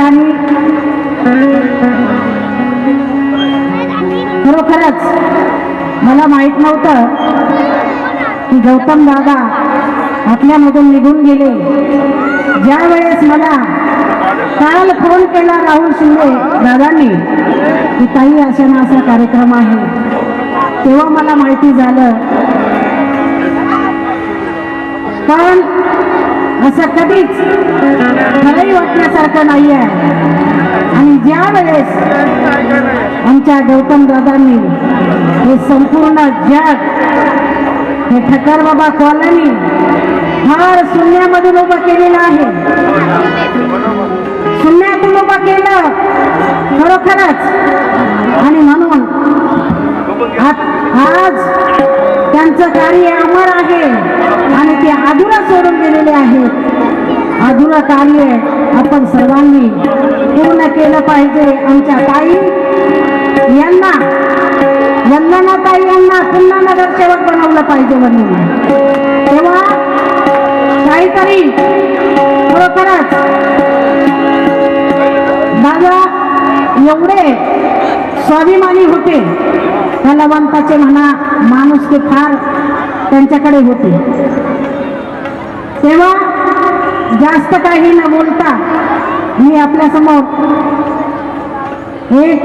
हो, आज खरोखरच मला माहीत नव्हतं की गौतम दादा आपल्यामधून निघून गेले. ज्या वेळेस मला काल फोन केला राहुल शिंदे दादांनी की ताई अशा ना असा कार्यक्रम आहे. तेव्हा मला माहिती झालं असं कधीच खरंही वाटण्यासारखं नाही आहे आणि ज्या वेळेस आमच्या गौतम दादांनी हे संपूर्ण जग हे ठकर बाबा कॉलनी फार शून्यामधून उभं केलेलं आहे. शून्यातून उभं केलं खरोखरच. आणि म्हणून आज त्यांचं कार्य अमर आहे. आणि ते अधुरा सोडून गेलेले आहेत. अधुरा कार्य आपण सर्वांनी पूर्ण केलं पाहिजे. आमच्या ताई यांना वंदना ताई यांना पुन्हा नगरसेवक बनवलं पाहिजे म्हणून. तेव्हा काहीतरी खरोखरच दादा एवढे स्वाभिमानी होते. कलावंताचे म्हणा माणूस ते फार त्यांच्याकडे होते. तेव्हा जास्त काही न बोलता मी आपल्यासमोर एक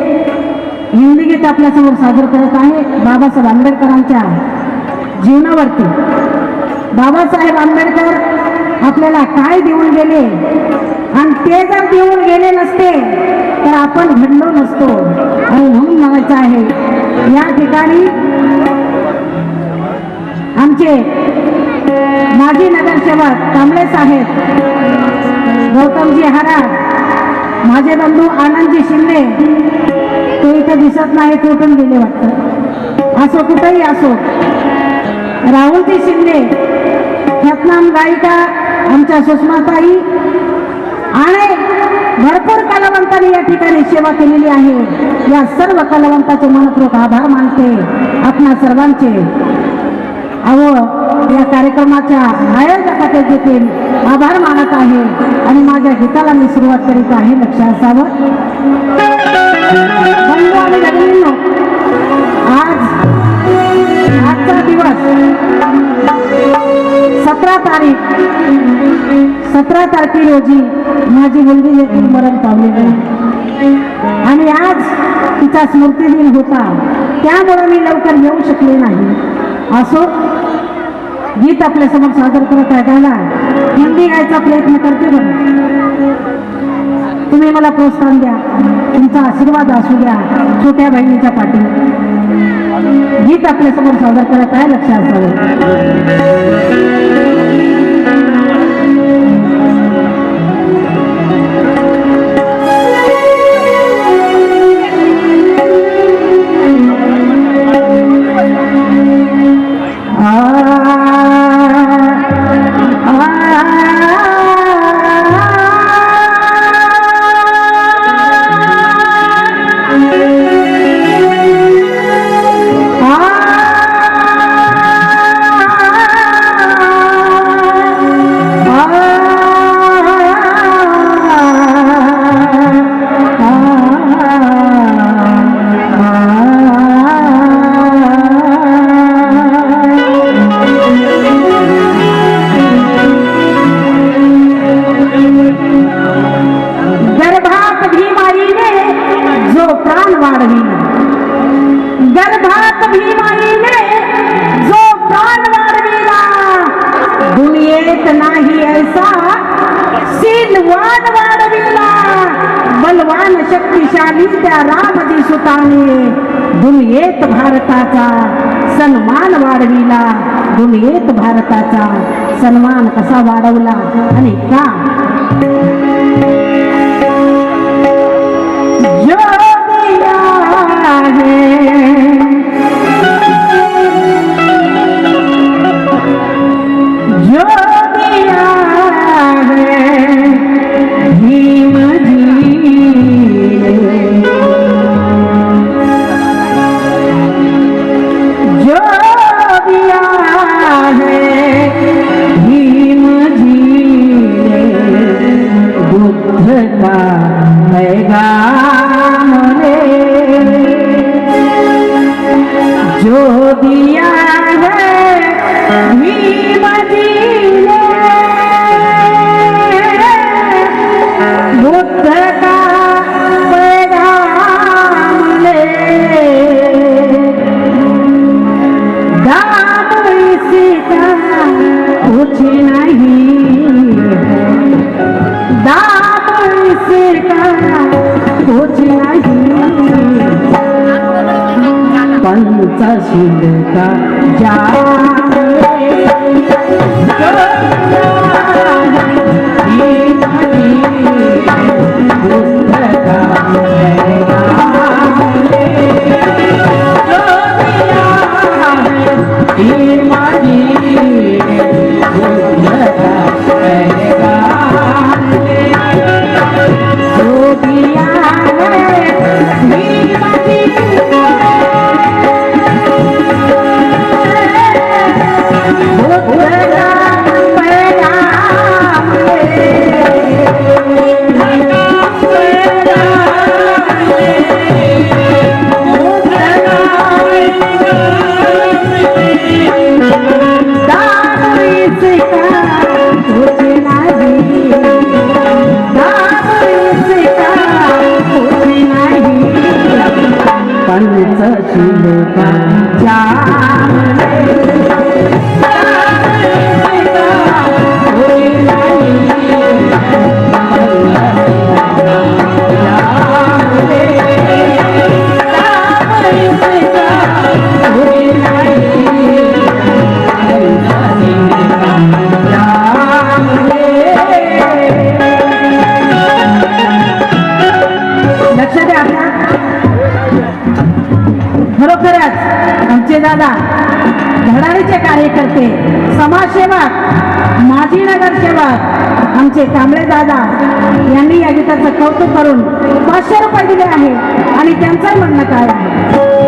हिंदी गीत आपल्यासमोर सादर करत आहे. बाबासाहेब आंबेडकरांच्या जीवनावरती. बाबासाहेब आंबेडकर आपल्याला काय देऊन गेले? आणि ते जर देऊन गेले नसते तर आपण घडलो नसतो. आणि म्हणून म्हणायचं आहे या ठिकाणी आमचे माजी नगरसेवक कांबळे साहेब गौतमजी हराड माझे बंधू आनंदजी शिंदे ते इथं दिसत नाही कुठून गेले वाटतं. असो कुठंही असो राहुलजी शिंदे ख्यातनाम गायिका आमच्या सुषमाताई आणि भरपूर कलावंतांनी या ठिकाणी सेवा केलेली आहे. या सर्व कलावंताचे मनपूर्वक आभार मानते. आपणा सर्वांचे अहो या कार्यक्रमाच्या आयोजकाचे देखील आभार मानत आहे. आणि माझ्या गीताला मी सुरुवात करीत आहे लक्ष असावं. बंधू आणि आज आजचा दिवस सतरा तारीख सतरा तारखे रोजी माझी मुलगी देखील मरण पावलेली आणि आज तिचा स्मृती दिन होता. त्यामुळे मी लवकर येऊ शकले नाही. असो गीत आपल्यासमोर सादर करत आहे. त्याला हिंदी गायचा प्रयत्न करते बरं तुम्ही मला प्रोत्साहन द्या. तुमचा आशीर्वाद असू द्या. छोट्या बहिणीच्या पाठी गीत आपल्यासमोर सादर करत आहे लक्षात असावं. दुनियेत भारताचा सन्मान कसा वाढवला आणि का लक्ष आमचे कांबळे दादा यांनी या गीताचं कौतुक करून पाचशे रुपये दिले आहे आणि त्यांचंही म्हणणं काय आहे?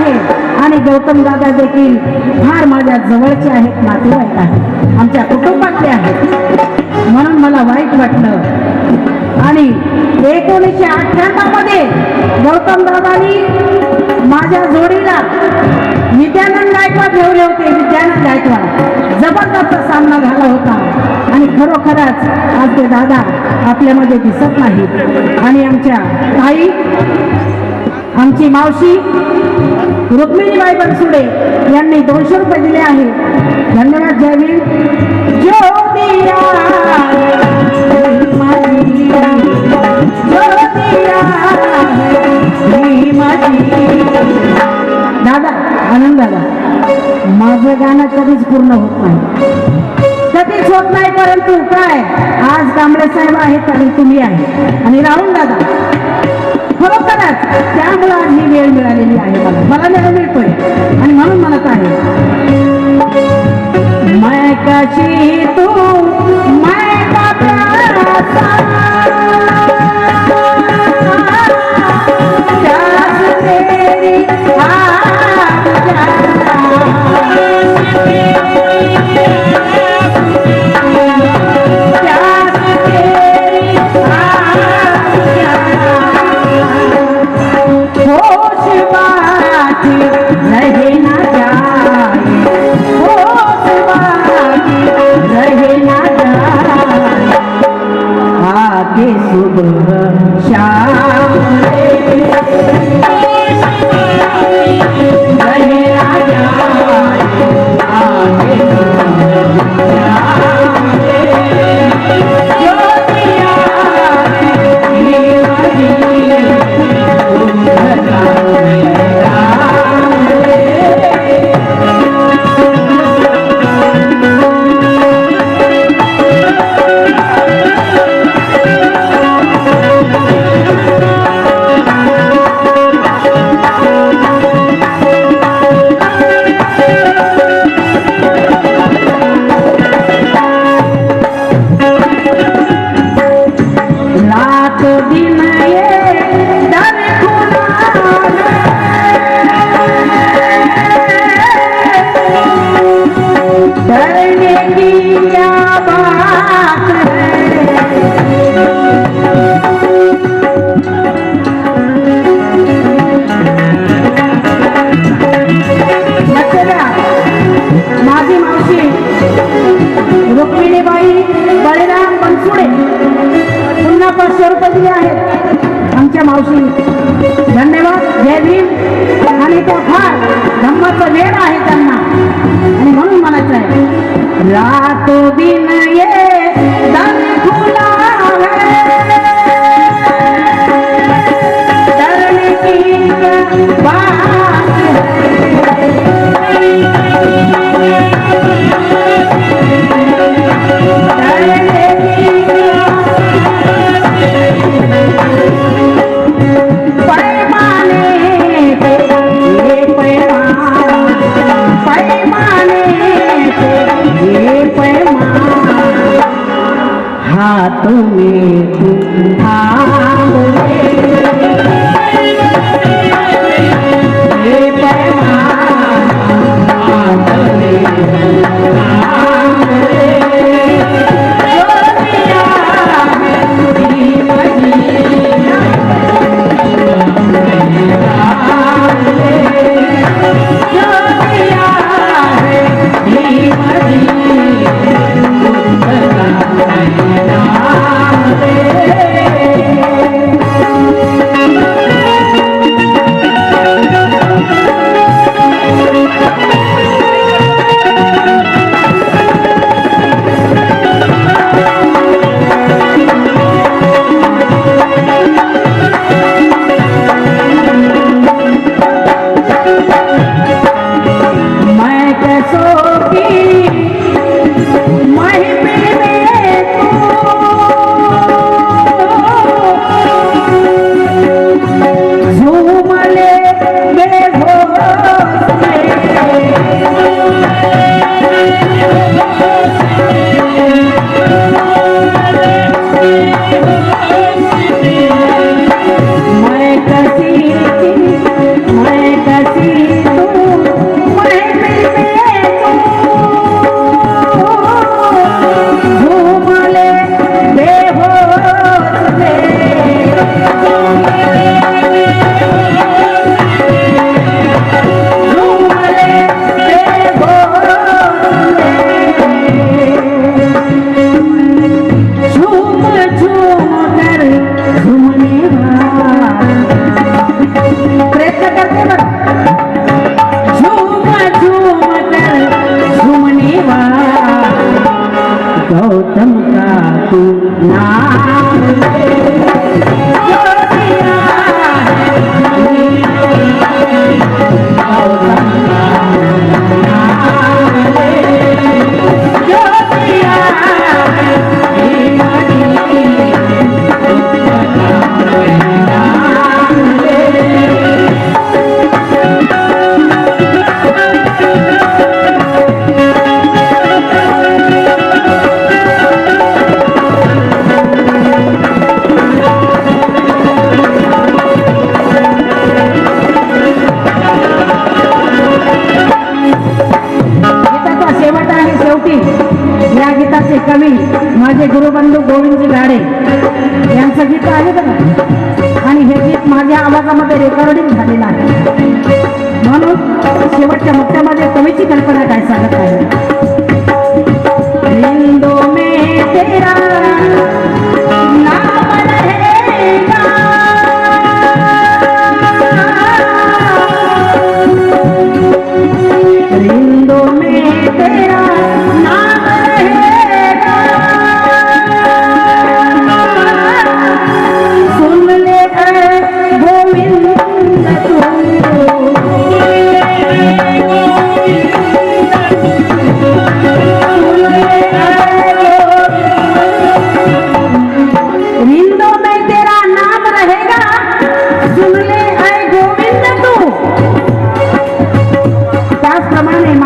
आहे. आणि गौतम दादा देखील फार माझ्या जवळचे आहेत नातेवाईक आहेत. आमच्या कुटुंबातले आहेत. म्हणून मला वाईट वाटलं. आणि एकोणीसशे अठ्ठ्याण्णवमध्ये गौतम दादानी माझ्या जोडीला नित्यानंद गायकवाड ठेवले होते नित्यानंद गायकवाड. जबरदस्त सामना झाला होता. आणि खरोखरच आज ते दादा आपल्यामध्ये दिसत नाहीत. आणि आमच्या ताई आमची मावशी रुक्मिणीबाई बनसुडे यांनी दोनशे रुपये दिले आहे. धन्यवाद द्यावी दादा आनंद दादा माझं गाणं कधीच पूर्ण होत नाही. कधीच होत नाही परंतु काय आज कांबळे साहेब आहेत आणि तुम्ही आहे. आणि राहुल दादा खरोखरच त्यामुळं ही वेळ मिळालेली आहे मला. मला वेळ मिळतोय. आणि म्हणून मला काय मायकाची तू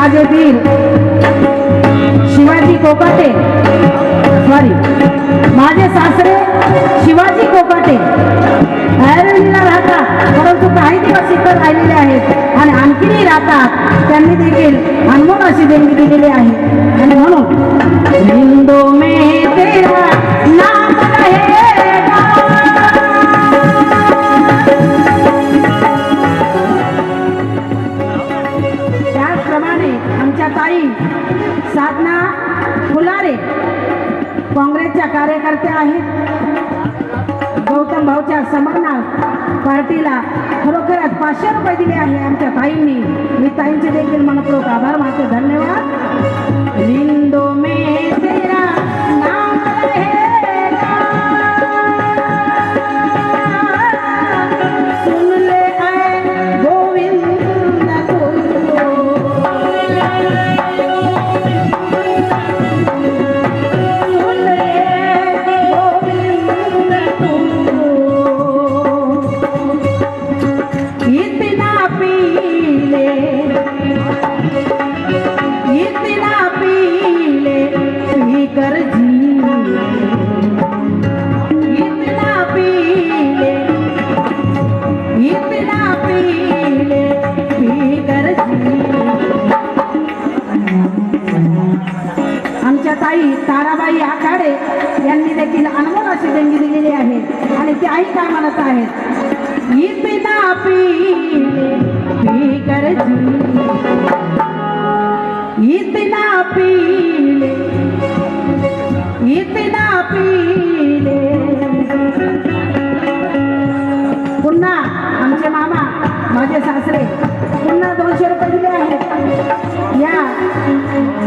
आज येथील शिवाजी कोकाटे. सॉरी माझे सासरे शिवाजी कोकाटे. आयर्लंडला राहतात परंतु काही दिवस इतर राहिलेले आहेत. आणि आणखीही राहतात. त्यांनी देखील अनमोल अशी देणगी दिलेली आहे. आणि म्हणून हिंदू मे तेरा नाम आहे. कार्यकर्ते आहेत. गौतम भाऊच्या समरनाथ पार्टीला खरोखरच पाचशे रुपये दिले आहे आमच्या ताईंनी. मी ताईंचे देखील मनपूर्वक आभार मानते. धन्यवाद. निंदो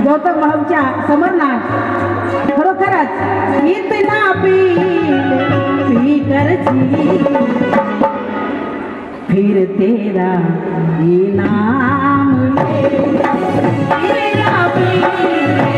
गौतम भाऊच्या समरला खरोखरच इतना अपील करची. फिर तेरा इनाम तेरा अपील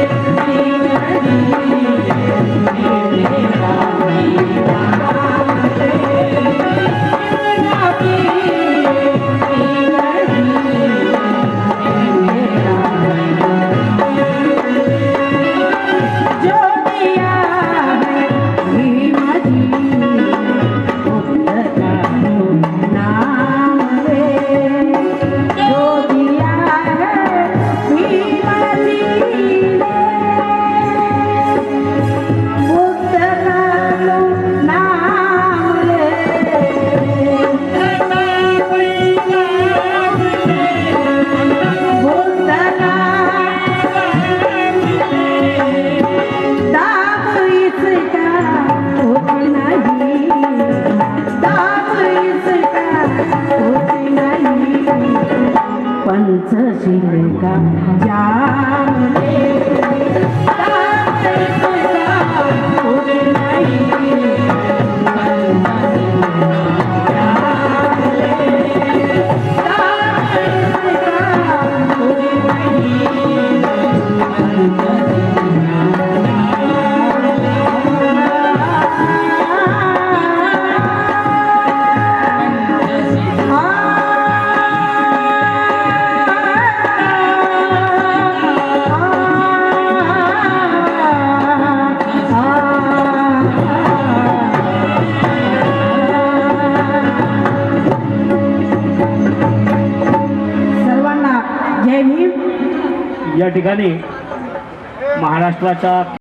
দেখা